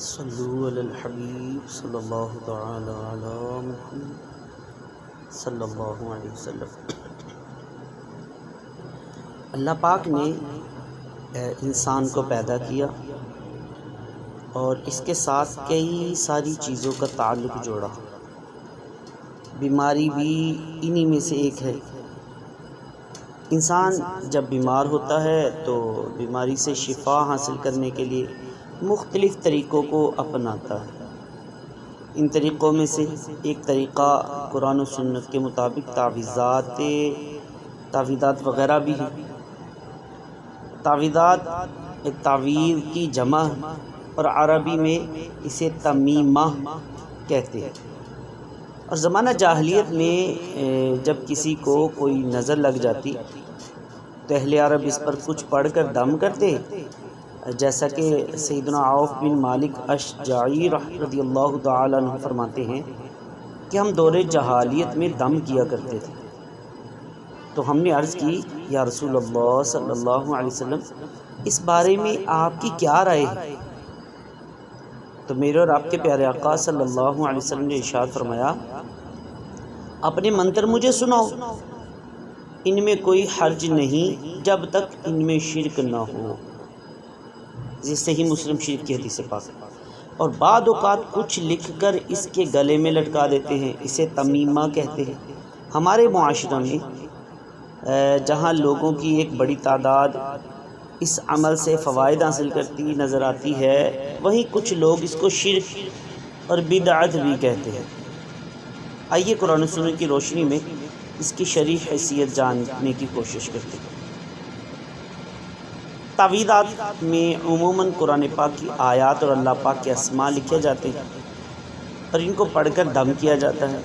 صلو علی الحبیب صلی اللہ تعالی علی محمد صلی اللہ علیہ وسلم۔ اللہ پاک نے انسان کو پیدا کیا اور اس کے ساتھ کئی ساری چیزوں کا تعلق جوڑا۔ بیماری بھی انہی میں سے ایک ہے۔ انسان جب بیمار ہوتا ہے تو بیماری سے شفا حاصل کرنے کے لیے مختلف طریقوں کو اپناتا ہے۔ ان طریقوں میں سے ایک طریقہ قرآن و سنت کے مطابق تعویذات تعویذات وغیرہ بھی ہیں۔ تعویذات ایک تعویذ کی جمع اور عربی میں اسے تمیمہ کہتے ہیں۔ اور زمانہ جاہلیت میں جب کسی کو کوئی نظر لگ جاتی، تو اہل عرب اس پر کچھ پڑھ کر دم کرتے۔ جیسا کہ سیدنا عوف بن مالک اشجعی رضی اللہ تعالی عنہ فرماتے ہیں کہ ہم دور جہالیت میں دم کیا کرتے تھے۔ تو ہم نے عرض کی، یا رسول اللہ صلی اللہ علیہ وسلم، اس بارے میں آپ کی کیا رائے ہے؟ تو میرے اور آپ کے پیارے آقا صلی اللہ علیہ وسلم نے ارشاد فرمایا، اپنے منتر مجھے سناؤ۔ ان میں کوئی حرج نہیں جب تک ان میں شرک نہ ہو۔ جس سے ہی مسلم شریف کی حدیث پاک۔ اور بعد اوقات کچھ لکھ کر اس کے گلے میں لٹکا دیتے ہیں، اسے تمیمہ کہتے ہیں۔ ہمارے معاشرہ میں جہاں لوگوں کی ایک بڑی تعداد اس عمل سے فوائد حاصل کرتی نظر آتی ہے، وہیں کچھ لوگ اس کو شرک اور بدعت بھی کہتے ہیں۔ آئیے قرآن و سنت کی روشنی میں اس کی شریف حیثیت جاننے کی کوشش کرتے ہیں۔ تعویذات میں عموماً قرآن پاک کی آیات اور اللہ پاک کے اسماء لکھے جاتے ہیں اور ان کو پڑھ کر دم کیا جاتا ہے۔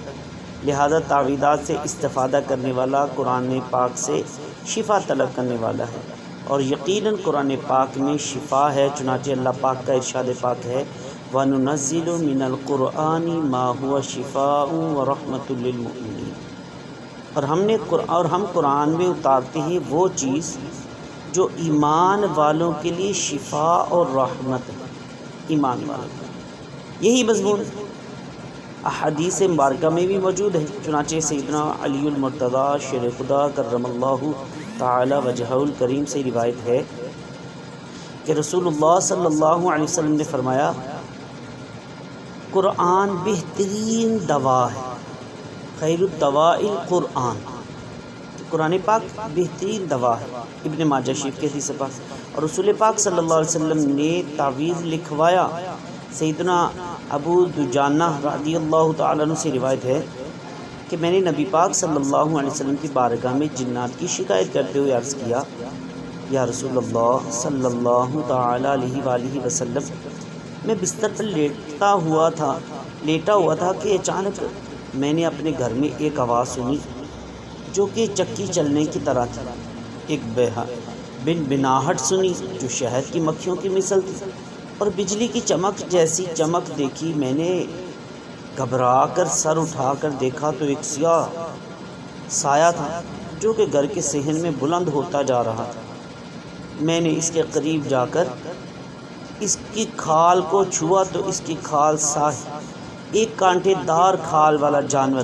لہذا تعویذات سے استفادہ کرنے والا قرآن پاک سے شفا طلب کرنے والا ہے۔ اور یقیناً قرآن پاک میں شفا ہے، چنانچہ اللہ پاک کا ارشاد پاک ہے۔ وَنُنَزِّلُ مِنَ الْقُرْآنِ مَا هُوَ شِفَاءٌ وَرَحْمَةٌ لِّلْمُؤْمِنِينَ۔ اور ہم نے اور ہم قرآن میں اتارتے ہیں وہ چیز جو ایمان والوں کے لیے شفا اور رحمت ہے، ایمان والوں کے یہی مضمون احادیث مبارکہ میں بھی موجود ہے۔ چنانچہ سیدنا علی المرتضیٰ شیر خدا کرم اللہ تعالی وجہ الکریم سے روایت ہے کہ رسول اللہ صلی اللہ علیہ وسلم نے فرمایا، قرآن بہترین دوا ہے، خیر الدواء القرآن۔ قرآن پاک بہترین دوا ہے۔ ابن ماجہ شریف کے حدیث پاک۔ اور رسول پاک صلی اللہ علیہ وسلم نے تعویذ لکھوایا۔ سیدنا ابو دجانہ رضی اللہ تعالیٰ عنہ سے روایت ہے کہ میں نے نبی پاک صلی اللہ علیہ وسلم کی بارگاہ میں جنات کی شکایت کرتے ہوئے عرض کیا، یا رسول اللہ صلی اللہ تعالیٰ علیہ وآلہ وسلم، میں بستر پر لیٹتا ہوا تھا، لیٹا ہوا تھا کہ اچانک میں نے اپنے گھر میں ایک آواز سنی۔ جو کہ چکی چلنے کی طرح تھی۔ ایک بہا بن بناہٹ سنی جو شہد کی مکھیوں کی مثل تھی اور بجلی کی چمک جیسی چمک دیکھی میں نے۔ گھبرا کر سر اٹھا کر دیکھا تو ایک سیاہ سایہ تھا جو کہ گھر کے صحن میں بلند ہوتا جا رہا تھا۔ میں نے اس کے قریب جا کر اس کی کھال کو چھوا تو اس کی کھال ساہ ایک کانٹے دار کھال والا جانور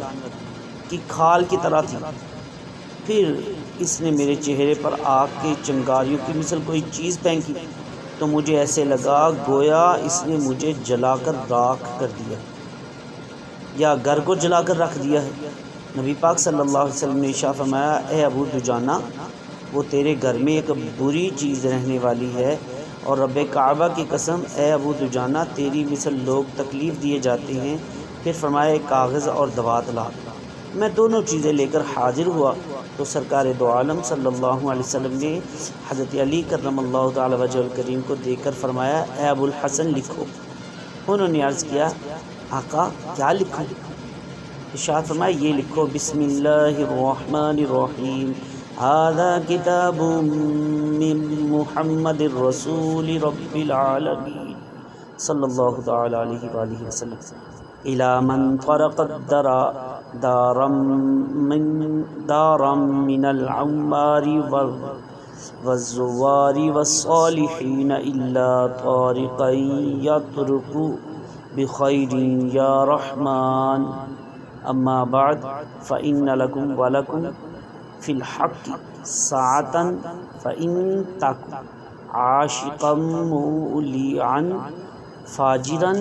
کی کھال کی طرح تھی۔ پھر اس نے میرے چہرے پر آگ کے چنگاریوں کی مثل کوئی چیز پھینکی تو مجھے ایسے لگا گویا اس نے مجھے جلا کر راکھ کر دیا یا گھر کو جلا کر رکھ دیا ہے۔ نبی پاک صلی اللہ علیہ وسلم نے شاہ فرمایا، اے ابو دجانہ، وہ تیرے گھر میں ایک بری چیز رہنے والی ہے اور رب کعبہ کی قسم، اے ابو دجانہ، تیری مثل لوگ تکلیف دیے جاتے ہیں۔ پھر فرمایا، ایک کاغذ اور دوات لا۔ میں دونوں چیزیں لے کر حاضر ہوا۔ تو سرکار دو عالم صلی اللہ علیہ وسلم نے حضرت علی کرم اللہ تعالی وجہ الکریم کو دیکھ کر فرمایا، اے ابو الحسن لکھو۔ انہوں نے عرض کیا، آقا، کیا لکھوں؟ ارشاد فرمایا، یہ لکھو، بسم اللہ الرحمن الرحیم۔ هذا کتاب من محمد الرسول رب العالمین۔ صلی اللہ تعالی علیہ وآلہ وسلم۔ الى من فرق الدرا دارا من دارا من العمار والزوار والصالحين إلا طارقا يطرق بخير يا رحمن. أما بعد، فإن لكم ولكم في الحق ساعة، فإن تك عاشقا موليعا فاجرا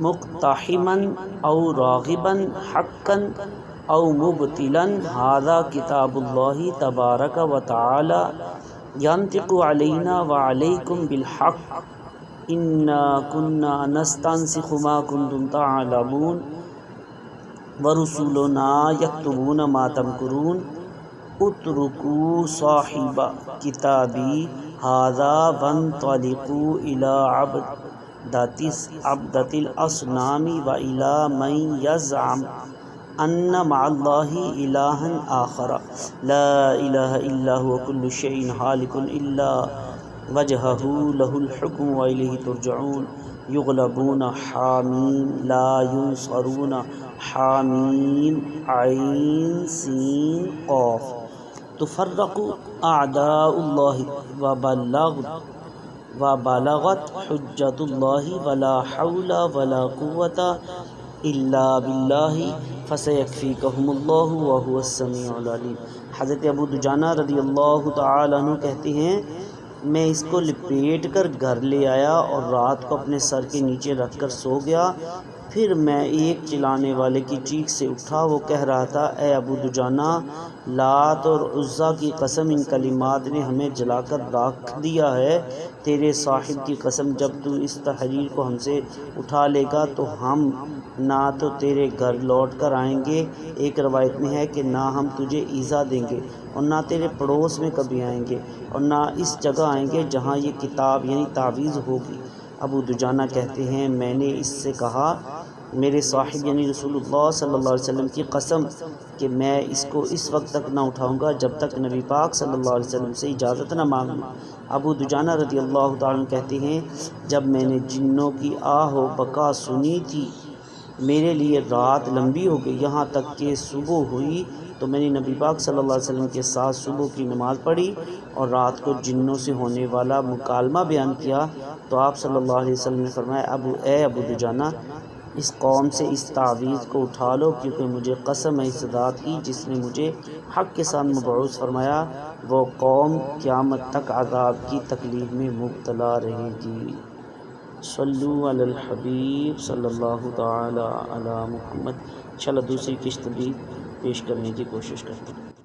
مقتحما أو راغبا حقا أو مبتلا. هذا کتاب اللہ تبارک و تعالی ينطق علينا وعليكم بالحق. إنا كنا نستنسخ ما كنتم تعلمون ورسولنا يكتبون ما تمكرون. اتركوا صاحب كتابي هذا وانطلقوا الى عبدة عبدة الاصنام والى من يزعم ان مع اللہ الہ آخر. لا الہ الا هو كل شيء حالک الا وجهه له الحكم واليه ترجعون. یغلبون حامیم لا ينصرون حامیم عین سین قاف. تفرق اعداء اللہ و بلغت وبلغ وبلغت حجت اللہ ولا حول ولا قوة الا باللہ فسیکفیکہم اللہ وهو السمیع العلیم۔ حضرت ابو دجانہ رضی اللہ تعالیٰ عنہ کہتے ہیں، میں اس کو لپیٹ کر گھر لے آیا اور رات کو اپنے سر کے نیچے رکھ کر سو گیا۔ پھر میں ایک چلانے والے کی چیخ سے اٹھا، وہ کہہ رہا تھا، اے ابو دجانہ، لات اور عزا کی قسم ان کلمات نے ہمیں جلا کر رکھ دیا ہے۔ تیرے صاحب کی قسم جب تو اس تحریر کو ہم سے اٹھا لے گا تو ہم نہ تو تیرے گھر لوٹ کر آئیں گے۔ ایک روایت میں ہے کہ نہ ہم تجھے ایزا دیں گے اور نہ تیرے پڑوس میں کبھی آئیں گے اور نہ اس جگہ آئیں گے جہاں یہ کتاب یعنی تعویذ ہوگی۔ ابو دجانہ کہتے ہیں، میں نے اس سے کہا میرے صاحب یعنی رسول اللہ صلی اللہ علیہ وسلم کی قسم کہ میں اس کو اس وقت تک نہ اٹھاؤں گا جب تک نبی پاک صلی اللہ علیہ وسلم سے اجازت نہ مانگوں۔ ابو دجانہ رضی اللہ تعالیٰ کہتے ہیں، جب میں نے جنوں کی آہ و بقا سنی تھی، میرے لیے رات لمبی ہو گئی، یہاں تک کہ صبح ہوئی، تو میں نے نبی پاک صلی اللہ علیہ وسلم کے ساتھ صبح کی نماز پڑھی اور رات کو جنوں سے ہونے والا مکالمہ بیان کیا۔ تو آپ صلی اللہ علیہ وسلم نے فرمایا، ابو، اے ابو دجانہ اس قوم سے اس تعویذ کو اٹھا لو کیونکہ مجھے قسم ہے اس ذات کی جس نے مجھے حق کے ساتھ مبعوث فرمایا، وہ قوم قیامت تک عذاب کی تکلیف میں مبتلا رہے گی۔ صلو علی الحبیب صلی اللہ تعالی علی محمد۔ چلو دوسری قسط بھی پیش کرنے کی کوشش کرتے ہیں۔